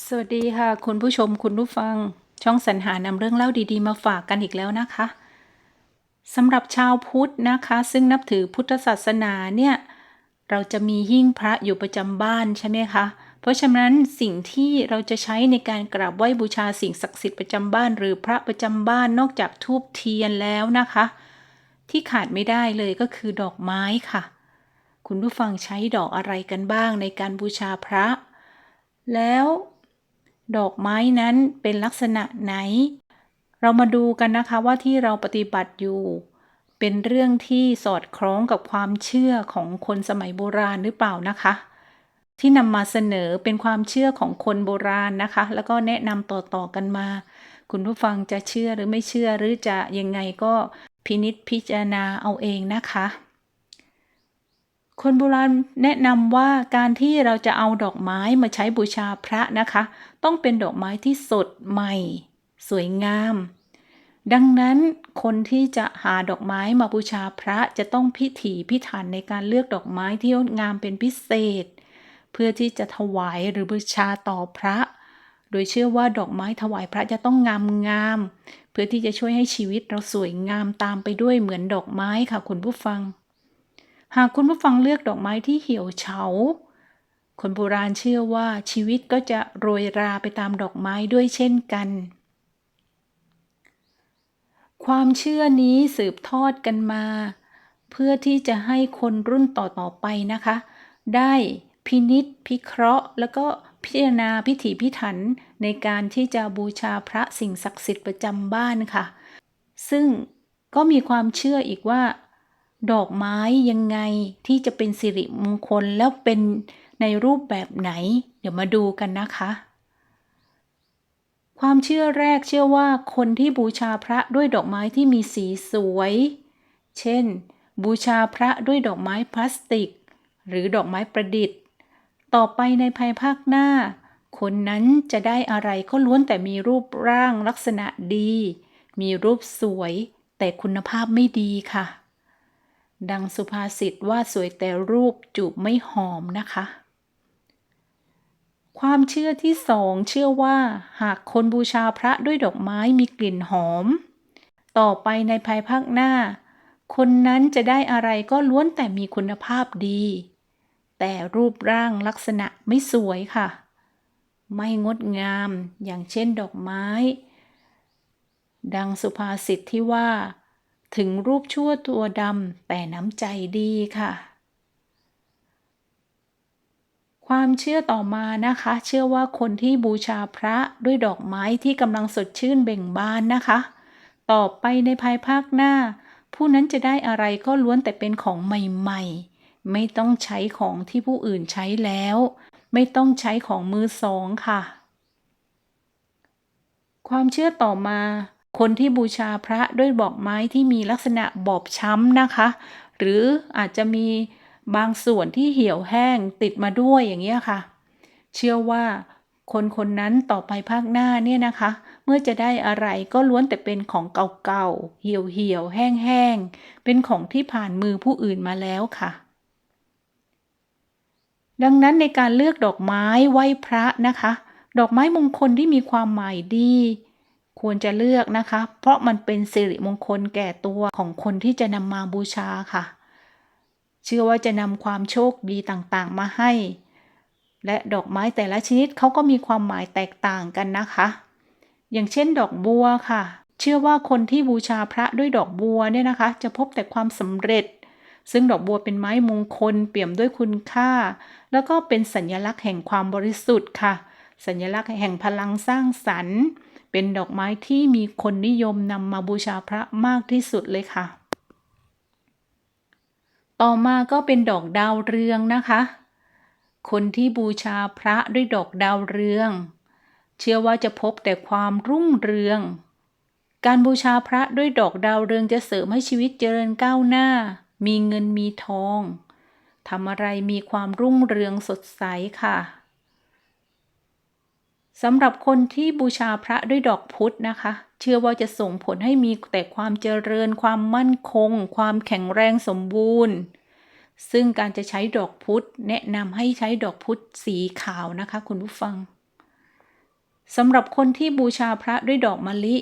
สวัสดีค่ะ คุณผู้ชมคุณผู้ฟัง ช่องสรรหานำเรื่องเล่าดีๆ มาฝากกันอีกแล้วนะคะสำหรับชาวพุทธนะคะ ซึ่งนับถือพุทธศาสนาเนี่ยเราจะมีหิ้งพระอยู่ประจำบ้านใช่ไหมคะ เพราะฉะนั้นสิ่งที่เราจะใช้ในการกราบไหว้บูชาสิ่งศักดิ์สิทธิ์ประจำบ้าน หรือพระประจำบ้านนอกจากทูบเทียนแล้วนะคะ ที่ขาดไม่ได้เลยก็คือดอกไม้ค่ะ คุณผู้ฟังใช้ดอกอะไรกันบ้างในการบูชาพระ แล้ว ดอกไม้นั้นเป็นลักษณะไหน เรามาดูกันนะคะว่าที่เราปฏิบัติอยู่ เป็นเรื่องที่สอดคล้องกับความเชื่อของคนสมัยโบราณหรือเปล่านะคะ ที่นำมาเสนอเป็นความเชื่อของคนโบราณนะคะ แล้วก็แนะนำต่อๆกันมา คุณผู้ฟังจะเชื่อหรือไม่เชื่อหรือจะยังไงก็พินิษพิจารณาเอาเองนะคะ คนโบราณแนะนำว่าการที่เราจะเอาดอกไม้มาใช้บูชาพระนะคะ ต้องเป็นดอกไม้ที่สดใหม่ สวยงาม ดังนั้นคนที่จะหาดอกไม้มาบูชาพระจะต้องพิถีพิถันในการเลือกดอกไม้ที่งดงามเป็นพิเศษ เพื่อที่จะถวายหรือบูชาต่อพระ โดยเชื่อว่าดอกไม้ถวายพระจะต้องงามงาม เพื่อที่จะช่วยให้ชีวิตเราสวยงามตามไปด้วยเหมือนดอกไม้ค่ะคุณผู้ฟัง หากคุณผู้ฟังเลือกดอกไม้ที่เหี่ยวเฉา คนโบราณเชื่อว่าชีวิตก็จะโรยราไปตามดอกไม้ด้วยเช่นกัน ความเชื่อนี้สืบทอดกันมา เพื่อที่จะให้คนรุ่นต่อๆไปนะคะ ได้พินิษพิเคราะห์ แล้วก็พิจารณาพิถีพิถันในการที่จะบูชาพระสิ่งศักดิ์สิทธิ์ประจำบ้านค่ะ ซึ่งก็มีความเชื่ออีกว่า ดอกไม้ยังไงที่จะเป็นสิริมงคลแล้วเป็นในรูปแบบไหน เดี๋ยวมาดูกันนะคะ ความเชื่อแรกเชื่อว่าคนที่บูชาพระด้วยดอกไม้ที่มีสีสวย เช่น บูชาพระด้วยดอกไม้พลาสติก หรือดอกไม้ประดิษฐ์ ต่อไปในภายภาคหน้า คนนั้นจะได้อะไรก็ล้วนแต่มีรูปร่างลักษณะดี มีรูปสวย แต่คุณภาพไม่ดีค่ะ ดังสุภาษิตว่าสวยแต่รูปจูบไม่หอมนะคะ ความเชื่อที่สองเชื่อว่า หากคนบูชาพระด้วยดอกไม้มีกลิ่นหอม ต่อไปในภายภาคหน้า คนนั้นจะได้อะไรก็ล้วนแต่มีคุณภาพดี แต่รูปร่างลักษณะไม่สวยค่ะ ไม่งดงามอย่างเช่นดอกไม้ ดังสุภาษิตที่ว่า ถึงรูปชั่วตัวดำแต่น้ำใจดีค่ะ ความเชื่อต่อมานะคะ เชื่อว่าคนที่บูชาพระด้วยดอกไม้ที่กำลังสดชื่นเบ่งบานนะคะ ต่อไปในภายภาคหน้า ผู้นั้นจะได้อะไรก็ล้วนแต่เป็นของใหม่ ๆ ไม่ต้องใช้ของที่ผู้อื่นใช้แล้ว ไม่ต้องใช้ของมือสองค่ะ ความเชื่อต่อมา คนที่บูชาพระด้วยดอกไม้ที่มีลักษณะบอบช้ำนะคะ หรืออาจจะมีบางส่วนที่เหี่ยวแห้งติดมาด้วยอย่างเงี้ยค่ะ เชื่อว่าคนคนนั้นต่อไปภาคหน้าเนี่ยนะคะ เมื่อจะได้อะไรก็ล้วนแต่เป็นของเก่าๆ เหี่ยวๆแห้งๆเป็นของที่ผ่านมือผู้อื่นมาแล้วค่ะ ดังนั้นในการเลือกดอกไม้ไหว้พระนะคะ ดอกไม้มงคลที่มีความหมายดี ควรจะเลือกนะคะ เพราะมันเป็นสิริมงคลแก่ตัวของคนที่จะนำมาบูชาค่ะ เชื่อว่าจะนำความโชคดีต่างๆมาให้ และดอกไม้แต่ละชนิดเขาก็มีความหมายแตกต่างกันนะคะ อย่างเช่นดอกบัวค่ะ เชื่อว่าคนที่บูชาพระด้วยดอกบัวเนี่ยนะคะ จะพบแต่ความสำเร็จ ซึ่งดอกบัวเป็นไม้มงคลเปี่ยมด้วยคุณค่า แล้วก็เป็นสัญลักษณ์แห่งความบริสุทธิ์ค่ะ สัญลักษณ์แห่งพลังสร้างสรรค์ เป็นดอกไม้ที่มีคนนิยมนำมาบูชาพระมากที่สุดเลยค่ะ ต่อมาก็เป็นดอกดาวเรืองนะคะ คนที่บูชาพระด้วยดอกดาวเรือง เชื่อว่าจะพบแต่ความรุ่งเรือง การบูชาพระด้วยดอกดาวเรืองจะเสริมให้ชีวิตเจริญก้าวหน้า มีเงินมีทองทำอะไรมีความรุ่งเรืองสดใสค่ะ สำหรับคนที่บูชาพระด้วยดอกพุธนะคะ เชื่อว่าจะส่งผลให้มีแต่ความเจริญ ความมั่นคง ความแข็งแรงสมบูรณ์ ซึ่งการจะใช้ดอกพุธแนะนำให้ใช้ดอกพุธสีขาวนะคะ คุณผู้ฟังสำหรับคนที่บูชาพระด้วยดอกมะลิ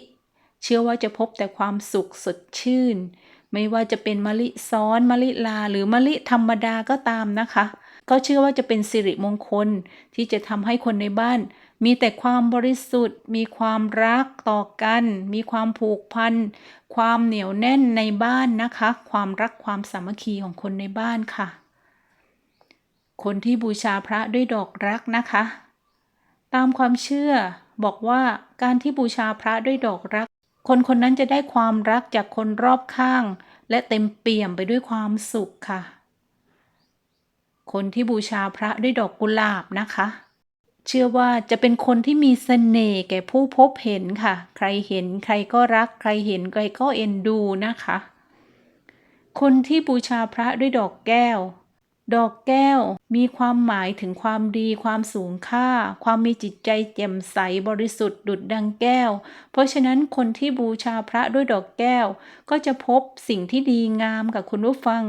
เชื่อว่าจะพบแต่ความสุขสดชื่น ไม่ว่าจะเป็นมะลิซ้อนมะลิลา หรือมะลิธรรมดาก็ตามนะคะ ก็เชื่อว่าจะเป็นสิริมงคลที่จะทำให้คนในบ้าน มีแต่ความบริสุทธิ์ มีความรักต่อกัน มีความผูกพัน ความเหนียวแน่นในบ้านนะคะ ความรักความสามัคคีของคนในบ้านค่ะ คนที่บูชาพระด้วยดอกรักนะคะ ตามความเชื่อบอกว่าการที่บูชาพระด้วยดอกรัก คนคนนั้นจะได้ความรักจากคนรอบข้าง และเต็มเปี่ยมไปด้วยความสุขค่ะ คนที่บูชาพระด้วยดอกกุหลาบนะคะ เชื่อว่าจะเป็นคนที่มีเสน่ห์แก่ผู้พบเห็นค่ะ ใครเห็นใครก็รัก ใครเห็นใครก็เอ็นดูนะคะ คนที่บูชาพระด้วยดอกแก้ว ดอกแก้วมีความหมายถึงความดี ความสูงค่า ความมีจิตใจแจ่มใสบริสุทธิ์ดุดดังแก้ว เพราะฉะนั้นคนที่บูชาพระด้วยดอกแก้ว ก็จะพบสิ่งที่ดีงามกับคุณผู้ฟัง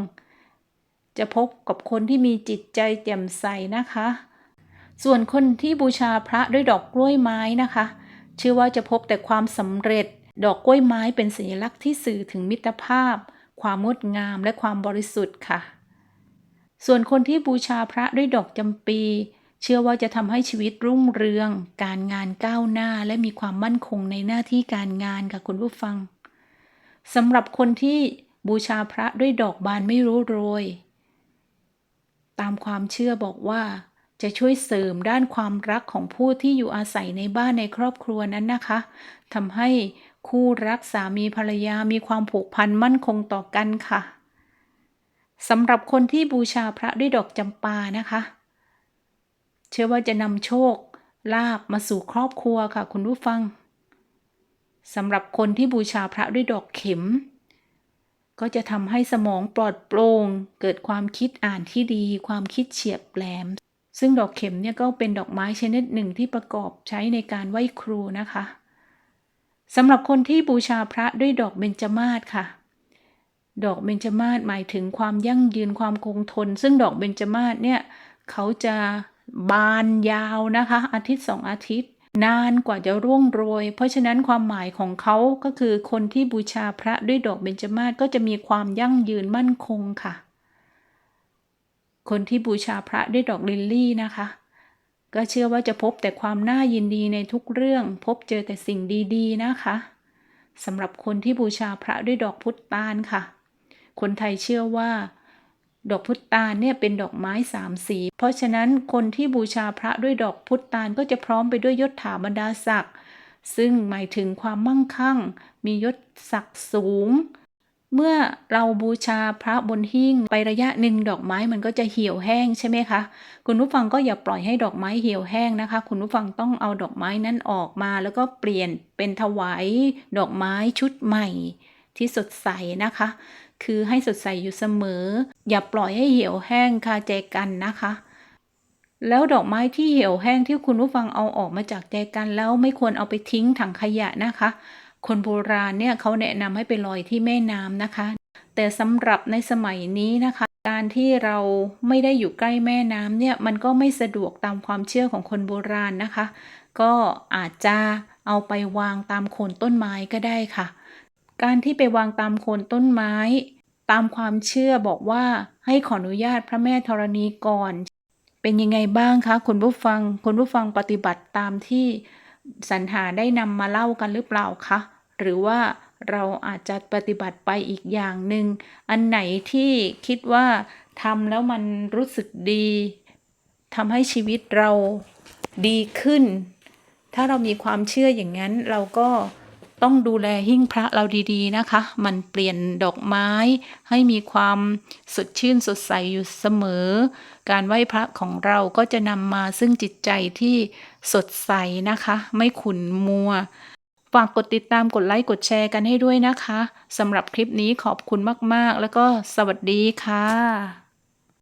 จะพบกับคนที่มีจิตใจแจ่มใสนะคะ ส่วนคนที่บูชาพระด้วยดอกกล้วยไม้นะคะเชื่อว่าจะพบแต่ความสำเร็จ ดอกกล้วยไม้เป็นสัญลักษณ์ที่สื่อถึงมิตรภาพ ความงดงามและความบริสุทธิ์ค่ะ ส่วนคนที่บูชาพระด้วยดอกจำปี เชื่อว่าจะทำให้ชีวิตรุ่งเรือง การงานก้าวหน้าและมีความมั่นคงในหน้าที่การงานค่ะคุณผู้ฟังสำหรับคนที่บูชาพระด้วยดอกบานไม่รู้โรย ตามความเชื่อบอกว่า จะช่วยเสริมด้านความรักของผู้ที่อยู่อาศัยในบ้านในครอบครัวนั้นนะคะทำให้คู่รักสามีภรรยามีความผูกพันมั่นคงต่อกันค่ะสำหรับคนที่บูชาพระด้วยดอกจำปานะคะ เชื่อว่าจะนำโชคลาบมาสู่ครอบครัวค่ะ คุณผู้ฟังสำหรับคนที่บูชาพระด้วยดอกเข็ม ก็จะทำให้สมองปลอดโปร่งเกิดความคิดอ่านที่ดี ความคิดเฉียบแหลม ซึ่งดอกเข็มเนี่ยก็เป็นดอกไม้ชนิดหนึ่งที่ประกอบใช้ในการไหว้ครูนะคะสำหรับคนที่บูชาพระด้วยดอกเบญจมาศค่ะ ดอกเบญจมาศหมายถึงความยั่งยืนความคงทน ซึ่งดอกเบญจมาศเนี่ยเขาจะบานยาวนะคะ อาทิตย์สองอาทิตย์ นานกว่าจะร่วงโรย เพราะฉะนั้นความหมายของเขาก็คือคนที่บูชาพระด้วยดอกเบญจมาศก็จะมีความยั่งยืนมั่นคงค่ะ คนที่บูชาพระด้วยดอกลิลลี่นะคะ ก็เชื่อว่าจะพบแต่ความน่ายินดีในทุกเรื่อง พบเจอแต่สิ่งดีๆนะคะสำหรับคนที่บูชาพระด้วยดอกพุทตานค่ะ คนไทยเชื่อว่า ดอกพุทตานเนี่ยเป็นดอกไม้สามสี เพราะฉะนั้นคนที่บูชาพระด้วยดอกพุทตานก็จะพร้อมไปด้วยยศถาบรรดาศักดิ์ซึ่งหมายถึงความมั่งคั่ง มียศศักดิ์สูง เมื่อเราบูชาพระบนหิ้งไประยะหนึ่งดอกไม้มันก็จะเหี่ยวแห้งใช่ไหมคะ คุณผู้ฟังก็อย่าปล่อยให้ดอกไม้เหี่ยวแห้งนะคะ คุณผู้ฟังต้องเอาดอกไม้นั้นออกมา แล้วก็เปลี่ยนเป็นถวายดอกไม้ชุดใหม่ที่สดใสนะคะ คือให้สดใสอยู่เสมอ อย่าปล่อยให้เหี่ยวแห้งคาใจกันนะคะ แล้วดอกไม้ที่เหี่ยวแห้งที่คุณผู้ฟังเอาออกมาจากใจกันแล้วไม่ควรเอาไปทิ้งถังขยะนะคะ คนโบราณเนี่ยเขาแนะนำให้ไปลอยที่แม่น้ำนะคะ แต่สำหรับในสมัยนี้นะคะ การที่เราไม่ได้อยู่ใกล้แม่น้ำเนี่ยมันก็ไม่สะดวกตามความเชื่อของคนโบราณนะคะ ก็อาจจะเอาไปวางตามโคนต้นไม้ก็ได้ค่ะ การที่ไปวางตามโคนต้นไม้ ตามความเชื่อบอกว่าให้ขออนุญาตพระแม่ธรณีก่อน เป็นยังไงบ้างคะคุณผู้ฟังคุณผู้ฟังปฏิบัติตามที่สรรหาได้นำมาเล่ากันหรือเปล่าคะ หรือว่าเราอาจจะปฏิบัติไปอีกอย่างหนึ่งอันไหนที่คิดว่าทำแล้วมันรู้สึกดีทำให้ชีวิตเราดีขึ้น ถ้าเรามีความเชื่ออย่างนั้นเราก็ต้องดูแลหิ้งพระเราดีๆนะคะ มันเปลี่ยนดอกไม้ให้มีความสดชื่นสดใสอยู่เสมอ การไหว้พระของเราก็จะนำมาซึ่งจิตใจที่สดใสนะคะ ไม่ขุ่นมัว ฝากกดติดตามกดไลค์กดแชร์กันให้ด้วยนะคะสำหรับคลิปนี้ขอบคุณมากๆ แล้วก็สวัสดีค่ะ